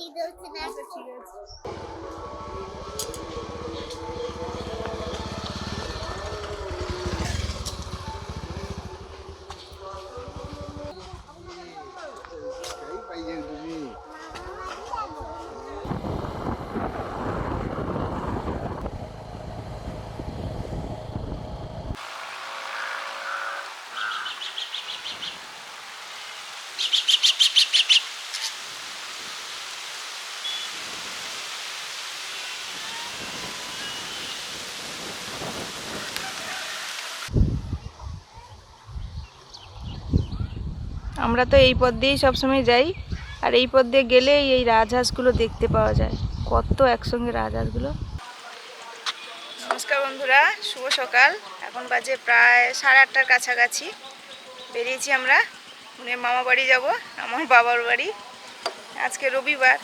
দিতে হচ্ছে না আমরা তো এই পথ দিয়েই সবসময় যাই। আর এই পথ দিয়ে গেলেই এই রাজহাঁসগুলো দেখতে পাওয়া যায়। কত একসঙ্গে রাজহাঁসগুলো। নমস্কার বন্ধুরা, শুভ সকাল। এখন বাজে প্রায় সাড়ে আটটার কাছাকাছি। বেরিয়েছি আমরা। মানে মামা বাড়ি যাব, আমার বাবার বাড়ি। আজকে রবিবার।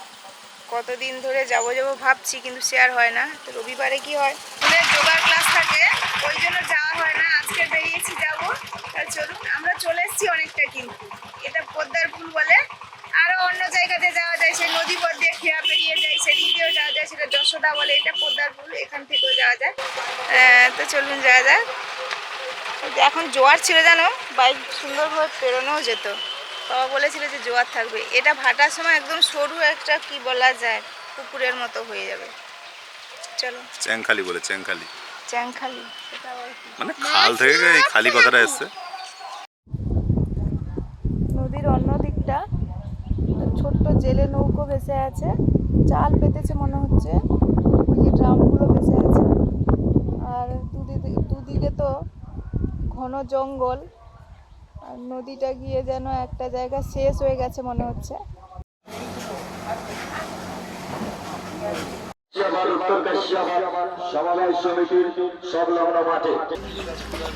কতদিন ধরে যাব যাব ভাবছি, কিন্তু শেয়ার হয় না। তো রবিবারে কি হয়? যোগার ক্লাস থাকে, ওই জন্য যাওয়া হয় না। আজকে বেরিয়েছি যাব। চলুন, আমরা চলে এসেছি অনেকটা কিন্তু। পদ্মার ফুল বলে। আরও অন্য জায়গাতে যাওয়া যায় সেই নদী পথ দিয়ে খেয়া পেরিয়ে যায় সেদিক দিয়েও যাওয়া যায় সেটা যশোদা বলে এটা পদ্মার ফুল এখান থেকেও যাওয়া যায়। তো চলুন যাওয়া যাক। এখন জোয়ার ছিল জানো বাইক সুন্দরভাবে পেরোনোও যেত। বাবা বলেছিল যে জোয়ার থাকবে। এটা ভাটার সময় একদম সরু একটা কি বলা যায় পুকুরের মতো হয়ে যাবে। চলো। চ্যাংখালি বলে চ্যাংখালি। চ্যাংখালি? মানে খাল থেকে এই খালি কথাটা এসছে নদীর অন্য দিকটা একটা ছোট্ট জেলে নৌকো ভেসে আছে চাল পেতেছে মনে হচ্ছে ওই যে ড্রামগুলো ভেসে আছে। আর দুদিকে দুদিকে তো ঘন জঙ্গল আর নদীটা গিয়ে যেন একটা জায়গা শেষ হয়ে গেছে মনে হচ্ছে। কাশিয়াবাদ উত্তর কাশিয়াবাদ সমবায় সমিতির সংলগ্ন মাঠে।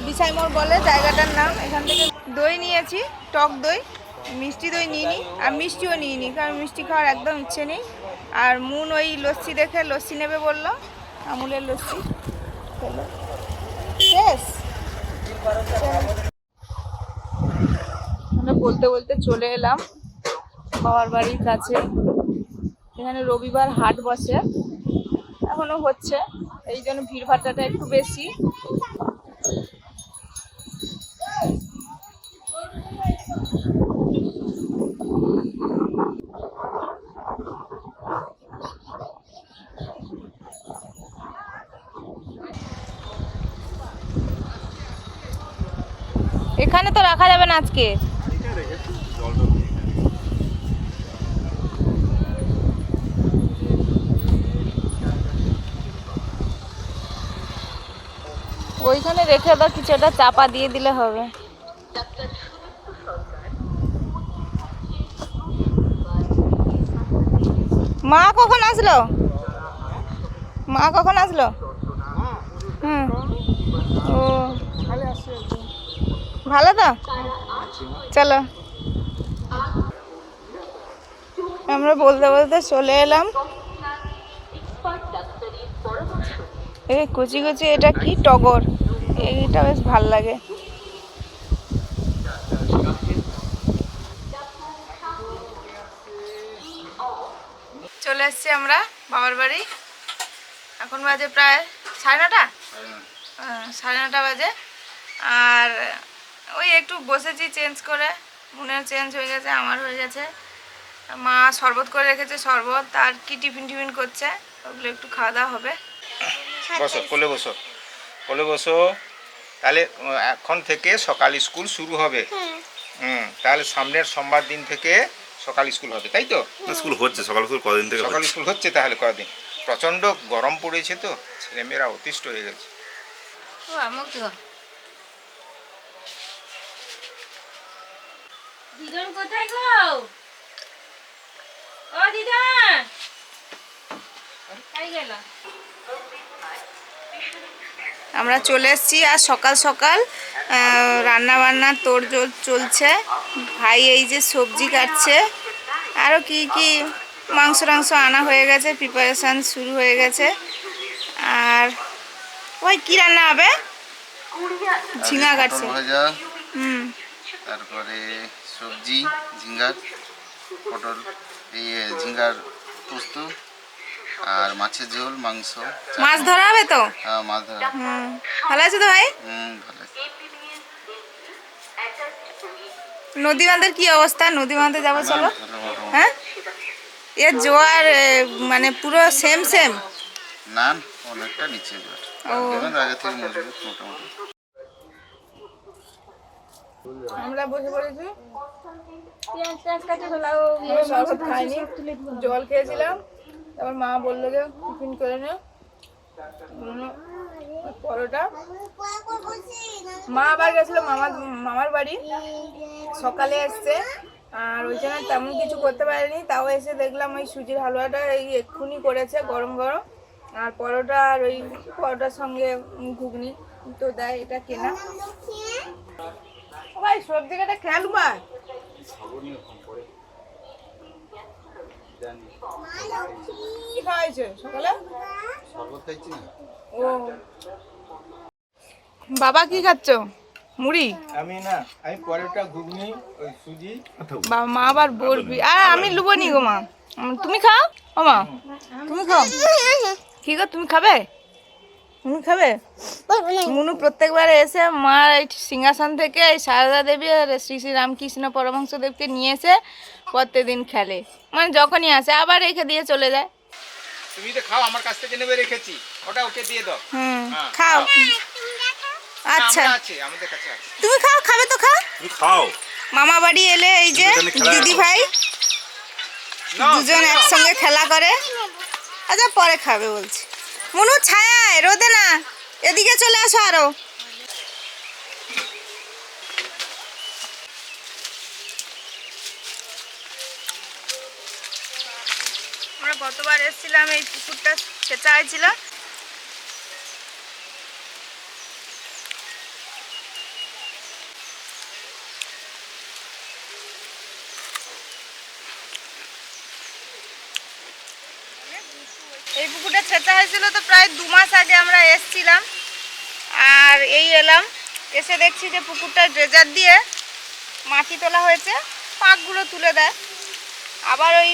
বিছাই মোড় বলে জায়গাটার নাম এখান থেকে দই নিয়েছি টক দই। মিষ্টি দই নিইনি, আর মিষ্টিও নিইনি, কারণ মিষ্টি খাওয়ার একদম ইচ্ছে নেই। আর মুন ওই লস্যি দেখে লস্যি নেবে বলল, আমুলের লস্যি। আমরা বলতে বলতে চলে এলাম বাবার বাড়ির কাছে। এখানে রবিবার হাট বসে, এখনও হচ্ছে। এই জন্য ভিড় ভাট্টাটা একটু বেশি এখানে তো রাখা যাবে না আজকে? ওইখানে রেখে দাও কিছু একটা চাপা দিয়ে দিলে হবে। মা কখন আসলো? মা কখন আসলো? হুম। ও। ভালো তো? চলো। আমরা বলতে বলতে চলে এলাম। এই কুচি কুচি এটা কি টগর? এইটা বেশ ভালো লাগে। চলে এসছি আমরা বাবার বাড়ি। এখন বাজে প্রায় সাড়ে নটা? সাড়ে নটা বাজে। আর ওই একটু বসেছি চেঞ্জ করে। মুনের চেঞ্জ হয়ে গেছে আমার হয়ে গেছে। মা শরবত করে রেখেছে শরবত আর কি টিফিন টিফিন করছে ওগুলো একটু খাওয়া দাওয়া হবে। বসো কোলে বসো। কোলে বসো। তাহলে এখন থেকে সকাল স্কুল শুরু হবে। হুম। তাহলে সামনের সোমবার দিন থেকে সকাল স্কুল হবে তাই তো? স্কুল হচ্ছে সকাল স্কুল কদিন থেকে সকাল স্কুল হচ্ছে তাহলে কদিন? প্রচণ্ড গরম পড়েছে তো ছেলেমেয়েরা অতিষ্ঠ হয়ে গেছে। ও আমুক দিদন কোথায় গো? ও দিদন! গেল? আমরা চলে এসেছি আর সকাল সকাল রান্না বান্না তোর চলছে। ভাই এই যে সবজি কাটছে। আরও কি কি মাংস টাংস আনা হয়ে গেছে প্রিপারেশান শুরু হয়ে গেছে। আর ওই কি রান্না হবে? ঝিঙা কাটছে। হুম। তারপরে সবজি ঝিঙ্গার পটল এই ঝিঙ্গার পোস্ত আর মাছের ঝোল মাংস মাছ ধরা হবে তো? হ্যাঁ, মাছ ধরা হুম। ভালো আছে তো ভাই? হুম ভালো আছে। নদী বাঁধের কি অবস্থা? নদী বাঁধে যাব চলো। হ্যাঁ? এর জোয়ার মানে পুরো সেম সেম না অনেকটা নিচে এবার ও। আগে থেকে মজবুত মোটামুটি। আমরা বসে পড়েছি শরবত খাইনি জল খেয়েছিলাম। তারপর মা বলল যে টিফিন করে নে। পরোটা? মা আবার গেছিল মামার মামার বাড়ি। সকালে এসছে। আর ওইখানে তেমন কিছু করতে পারেনি। তাও এসে দেখলাম ওই সুজির হালুয়াটা এই এক্ষুনি করেছে গরম গরম। আর পরোটা আর ওই পরোটার সঙ্গে ঘুগনি তো দেয় এটা কেনা। ভাই সবজি কাটা খেয়াল ভাই কি খাওয়াইছে সকালে? ও। বাবা কি খাচ্ছ? মুড়ি? আমি না আমি পরোটা ঘুগনি ওই সুজি। বাবা মা আবার বলবি। আর আমি লুবো নি গো মা। তুমি খাও? ও মা তুমি খাও। কি গো তুমি খাবে? তুমি খাবে? মুনু প্রত্যেকবার এসে মার এই সিংহাসন থেকে এই সারদা দেবী আর শ্রী শ্রী রামকৃষ্ণ পরমহংস দেবকে নিয়ে এসে প্রত্যেকদিন খেলে। মানে যখনই আসে আবার রেখে দিয়ে চলে যায়। তুমি তো খাও আমার কাছ থেকে নেবে রেখেছি। ওটা ওকে দিয়ে দাও। হুম হ্যাঁ, খাও। না, আচ্ছা। আছে আমাদের কাছে আছে। তুমি খাও খাবে তো খাও? তুমি খাও। মামা বাড়ি এলে এই যে দিদি ভাই দুজন একসঙ্গে খেলা করে। আচ্ছা পরে খাবে বলছি। মনু, ছায়ায়, রোদে না। এদিকে চলে আসো আরও। আমরা গতবার এসেছিলাম, এই পুকুরটা সেচা হয়েছিল এই পুকুরটা ছেঁচা হয়েছিল তো প্রায় দু মাস আগে আমরা এসছিলাম। আর এই এলাম এসে দেখছি যে পুকুরটা ড্রেজার দিয়ে মাটি তোলা হয়েছে পাকগুলো তুলে দেয়। আবার ওই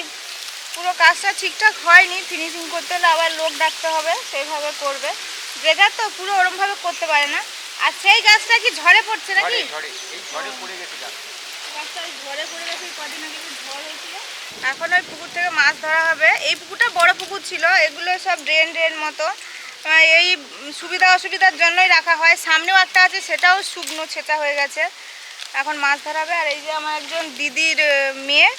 পুরো কাজটা ঠিকঠাক হয়নি ফিনিশিং করতে হলে আবার লোক ডাকতে হবে সেইভাবে করবে। ড্রেজার তো পুরো ওরমভাবে করতে পারে না। আর সেই গাছটা কি ঝড়ে পড়ছে নাকি? ঝড়ে পড়ে গেছে গাছটা ঝড়ে পড়ে গেছে কদিন আগে ঝড় হয়েছিল এখন ওই পুকুর থেকে মাছ ধরা হবে। এই পুকুরটা বড় পুকুর ছিল, এগুলো সব ড্রেন ড্রেন মতো। এই সুবিধা অসুবিধার জন্যই রাখা হয়। সামনেও একটা আছে, সেটাও শুকনো ছেঁচা হয়ে গেছে। এখন মাছ ধরা হবে। আর এই যে আমার একজন দিদির মেয়ে,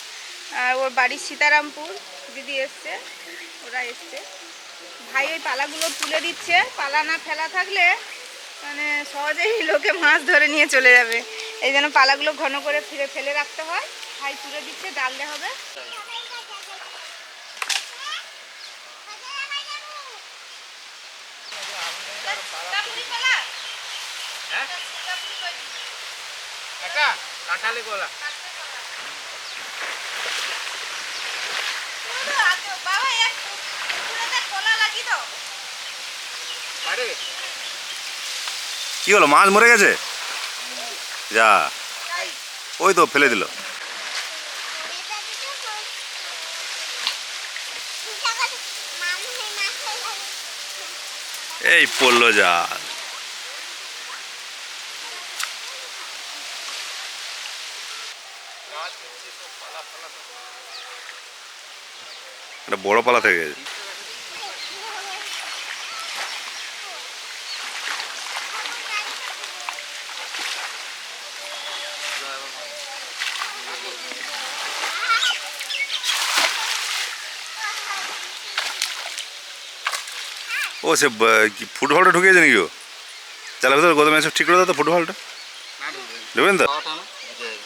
আর ওর বাড়ি সীতারামপুর। দিদি এসছে, ওরা এসছে। ভাই ওই পালাগুলো তুলে দিচ্ছে। পালা না ফেলা থাকলে মানে সহজেই লোকে মাছ ধরে নিয়ে চলে যাবে। এই জন্য পালাগুলো ঘন করে ফিরে ফেলে রাখতে হয়। ভাই তুলে দিচ্ছে, ডাললে হবে। কাঁঠালে কলা লাগি তো আরে। কি হলো মাছ মরে গেছে? যা। ওই তো ফেলে দিল। এই পড়ল জাল এটা বড় পালা থেকে গেছে। ও সে কি ফুটবলটা ঢুকিয়েছে নাকি ও? চালের ভেতরে গত ম্যাচ ঠিক করে দাও তো ফুটবলটা। ঢুকবেন তো খাওয়াটা না বুঝে যাবে।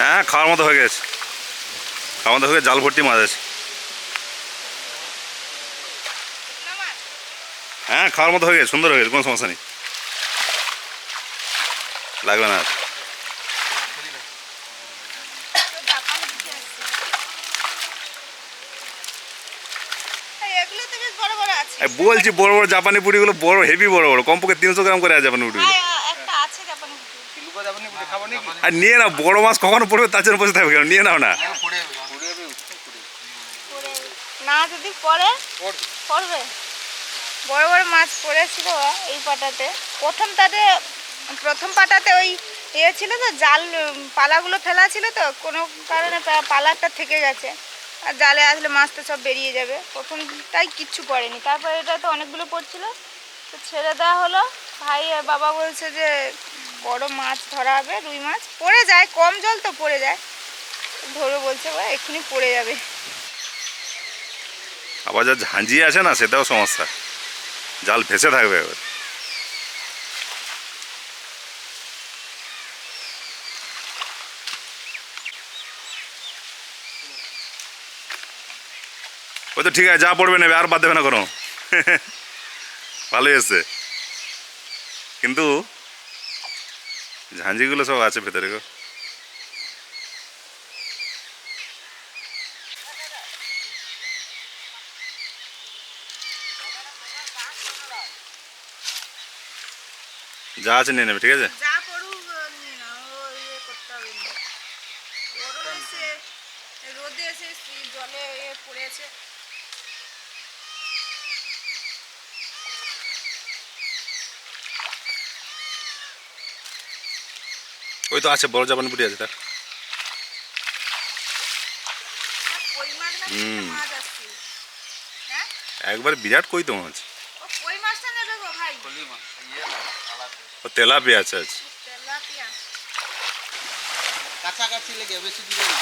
হ্যাঁ খাওয়ার মতো হয়ে গেছে। খাওয়ার মতো হয়ে গেছে, জাল ভর্তি মাছ আছে। হ্যাঁ খাওয়ার মতো হয়ে গেছে সুন্দর হয়ে গেছে কোনো সমস্যা নেই। লাগবে না আর বড় বড় আছে আর বলছি বড় বড় জাপানি পুরিগুলো বড় হেভি বড় বড়। কমপক্ষে তিনশো গ্রাম করে জাপানি হ্যাঁ, একটা আছে জাপানি নাকি আর নিয়ে নাও বড় মাছ কখনো পড়বে তার জন্য বসে থাকবে কেন? নিয়ে নাও না। যদি পড়ে পড়বে। বড় বড় মাছ পড়েছিল এই পাটাতে। প্রথম তাতে প্রথম পাটাতে ওই ইয়ে ছিল তো জাল পালাগুলো ফেলা ছিল তো কোনো কারণে পালাটা থেকে গেছে। আর জালে আসলে মাছ তো সব বেরিয়ে যাবে। প্রথমটাই কিচ্ছু পড়েনি। তারপরে এটা তো অনেকগুলো পড়ছিল। তো ছেড়ে দেওয়া হলো। ভাই বাবা বলছে যে, বড় মাছ ধরা হবে, রুই মাছ। পড়ে যায়, কম জল তো পড়ে যায়। ধরো বলছে, "ওই এক্ষুনি পড়ে যাবে। আবার যা ঝাঁঝিয়ে আছে না, সেটাও সমস্যা। জাল ভেসে থাকবে এবার। তো ঠিক আছে, যা পড়বে নেবে, আর বাদ দেবে না কোনো। ভালোই এসছে কিন্তু ঝাঁঝিগুলো সব আছে ভেতরে গো। যা আছে নিয়ে নেবে, ঠিক আছে যা পড়ুক নিয়ে নাও ও ইয়ে করতে হবে না গরম এসে রোদে এসে জলে ইয়ে পড়েছে তো আছে বড় জাপানি পুরি আছে তার। হুম। একবার বিরাট কই তো মাছ। ও তেলাপিয়া আছে আছে তেলাপিয়া কাছাকাছি লেগে বেশি দূরে না।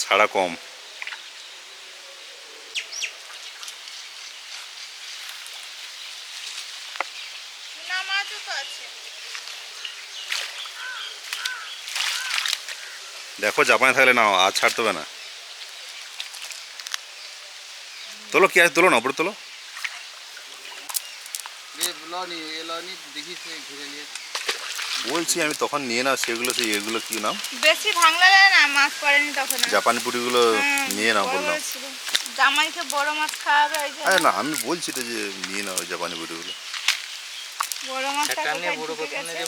সাড়া কম চুনা মাছও তো আছে দেখো জাপানে থাকলে নাও আর ছাড়তে হবে না। তোলো কি আছে তোলো না ওপরে তোলো। বলছি আমি তখন নিয়ে নাও সেগুলো সেই এগুলো কি নাম? বেশি ভাঙলা যায় না মাছ পড়েনি তখন। জাপানি পুরিগুলো নিয়ে নাও বললাম। জামাইকে বড় মাছ খাওয়াবে ওই আরে না আমি বলছি তো যে নিয়ে নাও ওই জাপানি পুরিগুলো। বড় গেছে?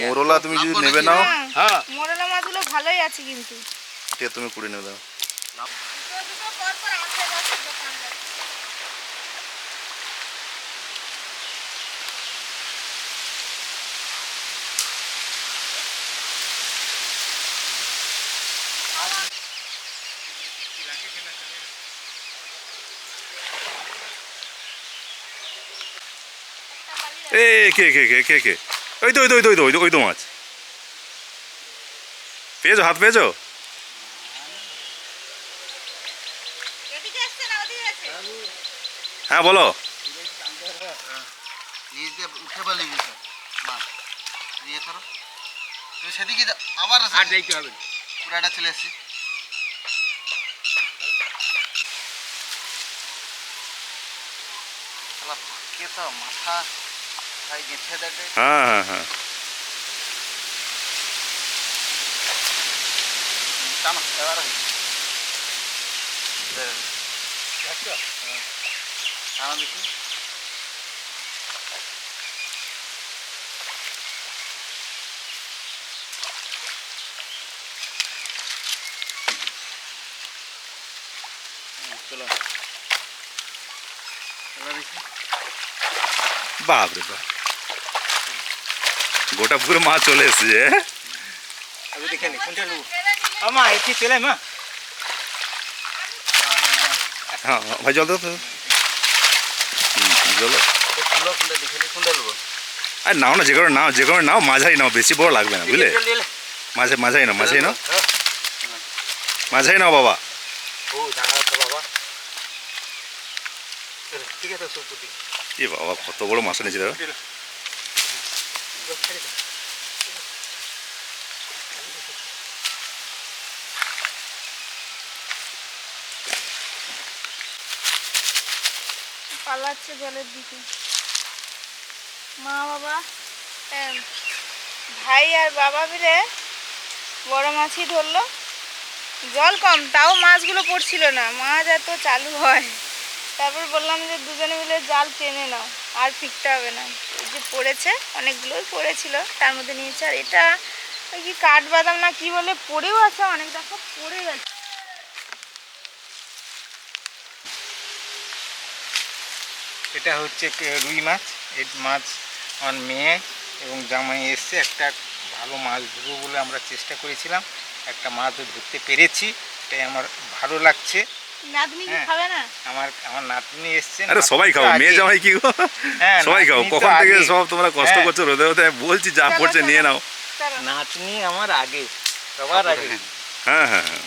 মোরলা তুমি যদি নেবে নাও। হ্যাঁ মোরলা মাছগুলো ভালোই আছে কিন্তু। ঠিক তুমি কুড়ি নেবে দাও। এ কে কে কে কে কে? ওই তো ওই তো ওই তো ওই তো ওই তো মাছ। পেয়েছ হাত পেয়েছ? হ্যাঁ বলো। সেদিকে আবার যাইতে হবে পুরাটা চলে এসছি। শালা তো মাথা হ্যাঁ হ্যাঁ হ্যাঁ। টানো এবার টানো দেখি হুম, চলো এবার দেখি বাপ রে বাপ গোটা পুরো মাছ চলে এসেছে আমি দেখে নি কোনটা নেব ফেলে দিলে আমা এটি চলে মা হ্যাঁ ভাই জল দাও তো জল আর নাও না যে কোনো নাও যে কোনো নাও মাঝারি নাও বেশি বড় লাগবে না বুঝলে মাঝে মাঝাই নাও মাঝাই নাও মাঝাই নাও বাবা এ বাবা কত বড় মাছ নিয়েছে দাদা পালাচ্ছে জলের দিকে। মা বাবা ভাই আর বাবা মিলে বড় মাছই ধরলো। জল কম, তাও মাছগুলো পড়ছিল না। মাছ এত চালু হয়। তারপর বললাম যে দুজনে মিলে জাল টেনে নাও, আর ফিরতে হবে না। এই যে পড়েছে, অনেকগুলোই পড়েছিল, তার মধ্যে নিয়েছে। আর এটা ওই কি কাঠবাদাম না কি বলে, পড়েও আছে অনেক, দেখো, পড়ে গেছে। এটা হচ্ছে রুই মাছ। এই মাছ আমার মেয়ে এবং জামাই এসছে। একটা ভালো মাছ ধরবো বলে আমরা চেষ্টা করেছিলাম। একটা মাছ ধরতে পেরেছি। এটাই আমার ভালো লাগছে। নাতনি হ্যাঁ। আমার আমার নাতনি এসছে। আরে সবাই খাও মেয়ে আগে। জামাই কি গো? হ্যাঁ, সবাই খাও কখন থেকে। সব তোমরা কষ্ট হ্যাঁ। করছ রোদে? বলছি যা পড়ছে নিয়ে নাও। নাতনি আমার আগে। সবার আগে। হ্যাঁ। হ্যাঁ হ্যাঁ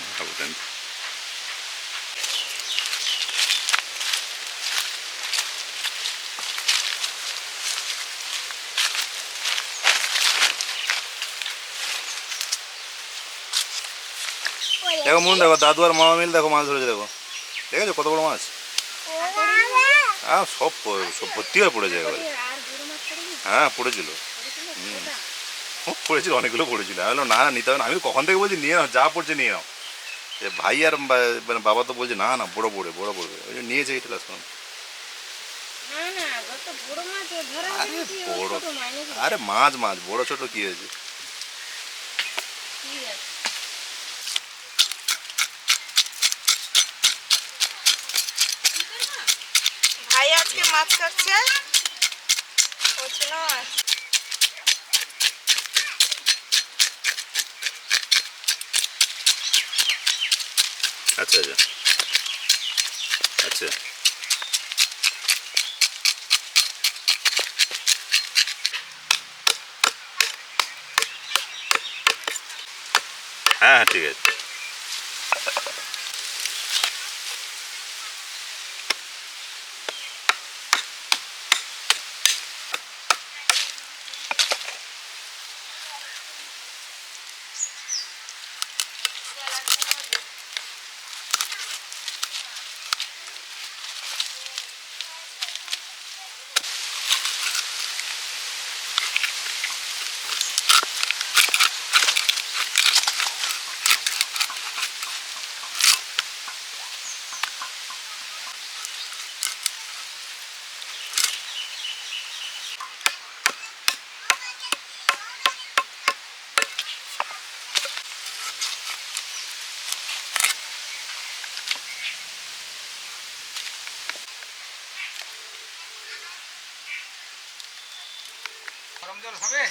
দেখো মন, দেখো দাদু আর মামা মিল দেখো মাছ ধরেছে, দেখো। দেখেছ কত বড় মাছ? হ্যাঁ সব সব ভর্তি হয়ে পড়েছে একেবারে। হ্যাঁ পড়েছিল। হুম। পড়েছিল, অনেকগুলো পড়েছিল। আমি বললাম, না না, নিতে হবে না। আমি কখন থেকে বলছি, নিয়ে নাও, যা পড়ছে নিয়ে নাও। যে ভাই আর মানে বাবা তো বলছে, না না, বড় পড়ে বড় পড়বে। ওই জন্য নিয়েছে এটা লাস্ট আরে বড়, আরে মাছ মাছ, বড়, ছোট কি হয়েছে? ভাই আজকে মাছ কাটছে। কচুনো মাছ আচ্ছা আচ্ছা। আচ্ছা। হ্যাঁ হ্যাঁ ঠিক আছে। গরম জল হবে।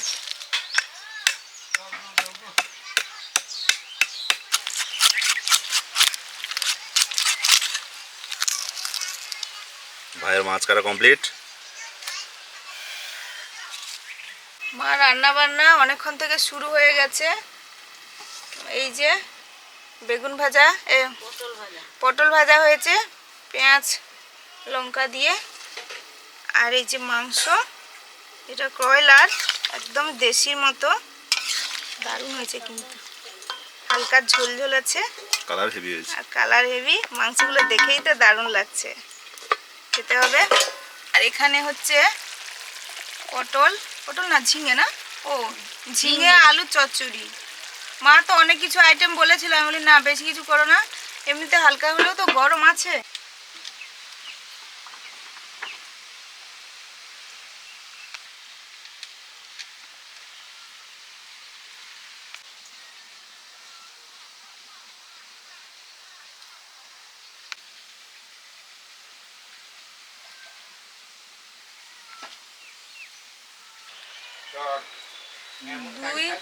ভাইয়ের মাছ কাটা কমপ্লিট মা রান্না বান্না অনেকক্ষণ থেকে শুরু হয়ে গেছে। এই যে বেগুন ভাজা এ পটল ভাজা হয়েছে পেঁয়াজ লঙ্কা দিয়ে আর এই যে মাংস। এটা ব্রয়লার একদম দেশির মতো। দারুণ হয়েছে কিন্তু। হালকা ঝোল ঝোল আছে। কালার হেভি হয়েছে। আর কালার হেভি মাংসগুলো দেখেই তো দারুণ লাগছে। খেতে হবে। আর এখানে হচ্ছে পটল। পটল না ঝিঙে না? ও ঝিঙে আলু চচ্চড়ি। মা তো অনেক কিছু আইটেম বলেছিল। আমি বলি না বেশি কিছু করো না। এমনিতে হালকা হলেও তো গরম আছে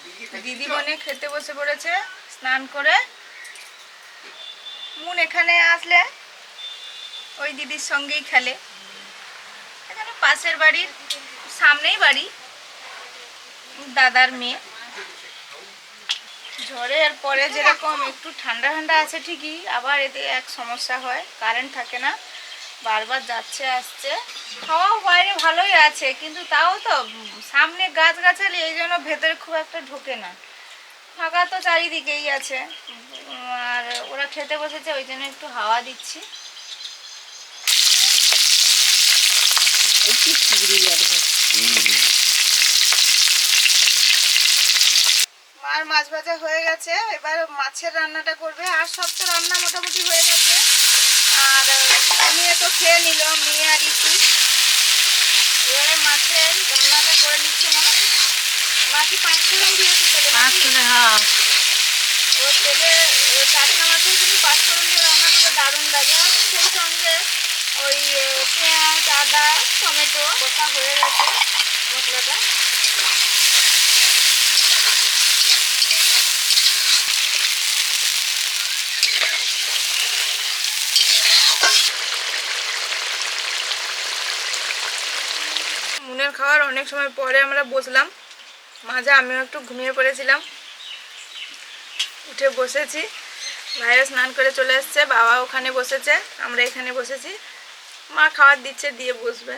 দুই দিদি বোনে খেতে বসে পড়েছে, স্নান করে। মুন এখানে আসলে ওই দিদির সঙ্গেই খেলে। এখানে পাশের বাড়ির সামনেই বাড়ি দাদার মেয়ে। ঝড়ের পরে যেরকম একটু ঠান্ডা ঠান্ডা আছে ঠিকই, আবার এতে এক সমস্যা হয়, কারেন্ট থাকে না। বারবার যাচ্ছে আসছে। হাওয়া বাইরে ভালোই আছে কিন্তু তাও তো সামনে গাছ গাছালি এই জন্য ভেতরে খুব একটা ঢোকে না। ফাঁকা তো চারিদিকেই আছে। আর ওরা খেতে বসেছে ওই জন্য একটু হাওয়া দিচ্ছি। মার মাছ ভাজা হয়ে গেছে এবার মাছের রান্নাটা করবে। আর সব তো রান্না মোটামুটি হয়ে গেছে। আর মেয়ে তো খেয়ে নিল মেয়ে আর ইতি এবারে মাছের রান্নাটা করে নিচ্ছে মা। মা কি পাঁচ ফোড়ন দিয়েছে তেলে। পাঁচ হ্যাঁ। ও তেলে টাটকা মাছের কিন্তু পাঁচ ফোড়ন দিয়ে রান্না করতে দারুণ লাগে। সেই সঙ্গে ওই পেঁয়াজ আদা টমেটো কষা হয়ে গেছে মশলাটা। মুনের খাওয়ার অনেক সময় পরে আমরা বসলাম। মাঝে আমিও একটু ঘুমিয়ে পড়েছিলাম। উঠে বসেছি। ভাইরা স্নান করে চলে এসছে, বাবা ওখানে বসেছে, আমরা এখানে বসেছি। মা খাবার দিচ্ছে, দিয়ে বসবে।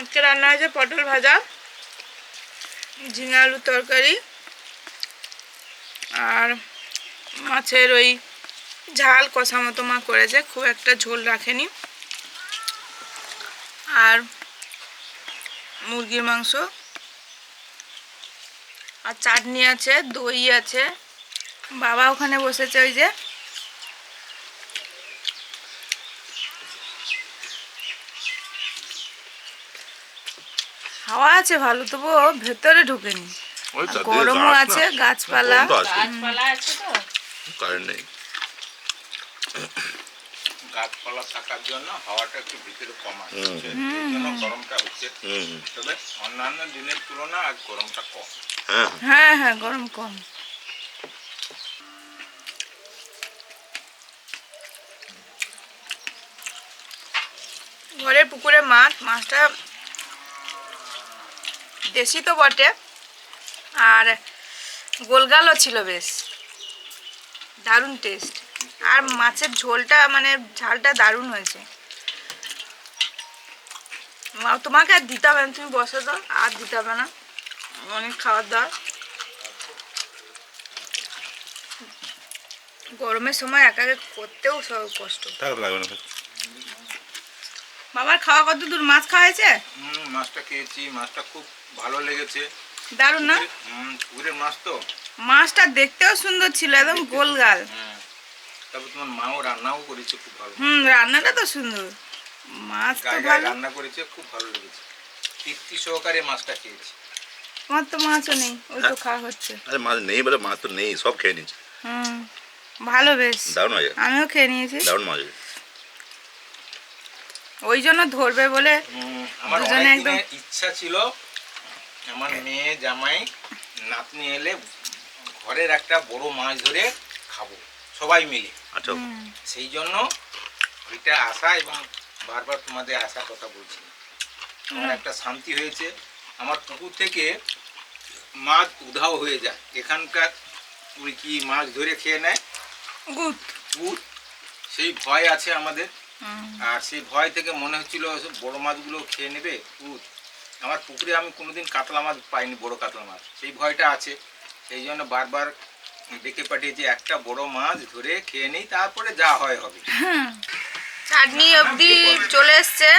আজকে রান্না হয়েছে পটল ভাজা, ঝিঙে আলুর তরকারি, আর মাছের ওই ঝাল কষা মতো মা করেছে খুব একটা ঝোল রাখেনি। আর মুরগির মাংস আর চাটনি আছে দই আছে বাবা ওখানে বসেছে ওই যে। হাওয়া আছে ভালো তবু ভেতরে ঢুকেনি। গরমও আছে গাছপালা। গাছপালা আছে তো। কারেন্ট নেই। গাছপালা থাকার জন্য হাওয়াটা একটু ভিতরে কম। এই জন্য গরমটা হচ্ছে। হুম। হুম। তবে অন্যান্য দিনের তুলনা আজ গরমটা কম। হ্যাঁ। হ্যাঁ হ্যাঁ গরম কম। ঘরের পুকুরে মাছ মাছটা দেশি তো বটে আর গোলগালও ছিল বেশ। দারুণ টেস্ট আর মাছের ঝোলটা মানে ঝালটা দারুণ হয়েছে। তোমাকে আর দিতে হবে না তুমি বসে দাও আর দিতে হবে না। অনেক খাবার দাবার গরমের সময় একা করতেও সব কষ্ট। বাবার খাওয়া কত দূর? মাছ খাওয়া হয়েছে? মাছটা খেয়েছি মাছটা খুব ভালো লেগেছে। দারুণ না? পুকুরের মাছ তো। মাছটা দেখতেও সুন্দর ছিল একদম গোলগাল। তারপর তোমার মাও রান্নাও করেছে খুব ভালো। হুম রান্নাটা তো সুন্দর। মাছ তো ভালো। রান্না করেছে খুব ভালো লেগেছে। তৃপ্তি সহকারে মাছটা খেয়েছি। তোমার তো মাছও নেই ওই তো খাওয়া হচ্ছে। আরে মাছ নেই বলে মাছ তো নেই সব খেয়ে নিচ্ছে হুম ভালো বেশ। দারুণ আছে আমিও খেয়ে নিয়েছি। দারুণ মাছ ওই জন্য ধরবে বলে হুম, আমার একদম- ইচ্ছা ছিল আমার মেয়ে জামাই নাতনি এলে ঘরের একটা বড় মাছ ধরে খাব সবাই মিলে। আচ্ছা সেই জন্য ওইটা আশা এবং বারবার তোমাদের আশা কথা বলছি। আমার একটা শান্তি হয়েছে। আমার পুকুর থেকে মাছ উধাও হয়ে যায়। এখানকার ওই কি মাছ ধরে খেয়ে নেয়? পুর সেই ভয় আছে আমাদের। আর সেই ভয় থেকে মনে হচ্ছিল বড় মাছগুলো খেয়ে নেবে? পুর আমার পুকুরে আমি কোনোদিন কাতলা মাছ পাইনি বড় কাতলা মাছ। সেই ভয়টা আছে। সেই জন্য বারবার ডেকে পাঠিয়েছি একটা বড় মাছ ধরে খেয়ে নেই, তারপরে যা হয় হবে। চাটনি অবধি চলে এসছে।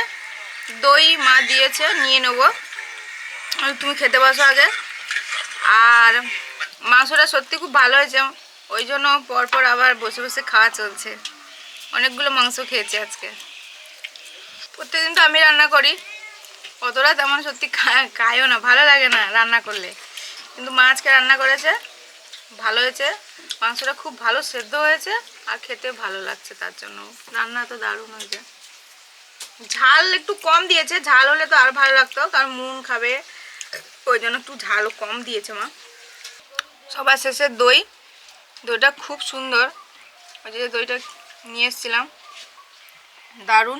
দই মা দিয়েছে, নিয়ে নেব। তুমি খেতে বসো আগে। আর মাংসটা সত্যি খুব ভালো হয়েছে। ওই জন্য পরপর আবার বসে বসে খাওয়া চলছে। অনেকগুলো মাংস খেয়েছি আজকে। প্রত্যেকদিন তো আমি রান্না করি। অতটা তেমন সত্যি খা- খাইও না, ভালো লাগে না রান্না করলে। কিন্তু মা আজকে রান্না করেছে। ভালো হয়েছে। মাংসটা খুব ভালো সেদ্ধ হয়েছে আর খেতে ভালো লাগছে তার জন্য। রান্না তো দারুণ হয়েছে। ঝাল একটু কম দিয়েছে, ঝাল হলে তো আর ভালো লাগতো, কারণ মুন খাবে, ওই জন্য একটু ঝালও কম দিয়েছে মা। সবার শেষে দই। দইটা খুব সুন্দর। ওই যে দইটা নিয়ে এসেছিলাম। দারুণ।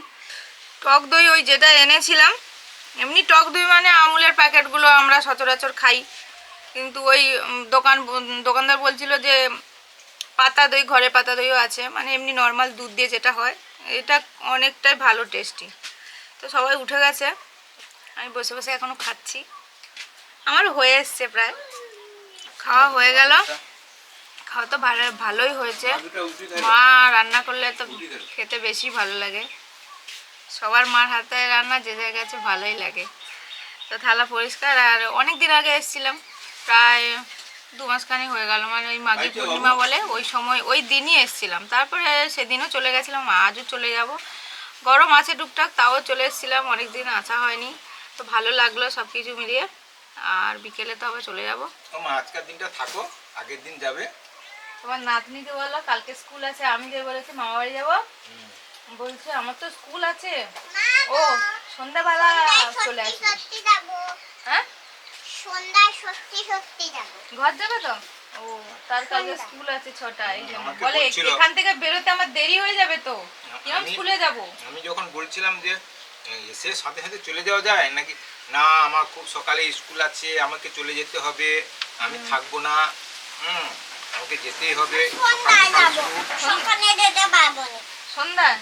টক দই ওই যেটা এনেছিলাম, এমনি টক দই মানে আমুলের প্যাকেটগুলো আমরা সচরাচর খাই। কিন্তু ওই দোকান, দোকানদার বলছিল যে পাতা দই, ঘরে পাতা দইও আছে। মানে এমনি নর্মাল দুধ দিয়ে যেটা হয়, এটা অনেকটাই ভালো টেস্টি তো সবাই উঠে গেছে। আমি বসে বসে এখনও খাচ্ছি। আমার হয়ে এসছে প্রায়। খাওয়া হয়ে গেল। খাওয়া তো ভালো, ভালোই হয়েছে। মা রান্না করলে তো খেতে বেশি ভালো লাগে। সবার মার হাতে রান্না যে জায়গায় আছে ভালোই লাগে। তো থালা পরিষ্কার আর অনেক দিন আগে এসেছিলাম। প্রায় দু মাসখানি হয়ে গেল মানে ওই মাঘী পূর্ণিমা বলে ওই সময় ওই দিনই এসেছিলাম। তারপরে সেদিনও চলে গেছিলাম আজও চলে যাব। গরম আছে টুকটাক তাও চলে এসেছিলাম অনেক দিন আসা হয়নি। তো ভালো লাগল সব কিছু মিলিয়ে আর বিকেলে তো আবার চলে যাব। আজকের দিনটা থাকো আগের দিন যাবে। তোমার নাতনিকে বলল কালকে স্কুল আছে আমি যে বলেছি মামা বাড়ি যাব। বলছে আমার তো স্কুল আছে। ও সন্ধ্যাবেলা চলে আসবে। হ্যাঁ? সন্ধ্যায় সত্যি সত্যি যাব। ঘর যাবে তো? ও তার কালকে স্কুল আছে ছটায়। আমাকে বলে এখান থেকে বেরোতে আমার দেরি হয়ে যাবে তো? কিরম আমি- স্কুলে যাব? আমি যখন বলছিলাম যে এসে সাথে সাথে চলে যাওয়া যায়? নাকি না আমার খুব সকালে স্কুল আছে আমাকে চলে যেতে হবে। আমি থাকব না। হুম আমাকে যেতেই হবে। সন্ধ্যায় সকাল যাব। যেতে পারব না। সন্ধ্যা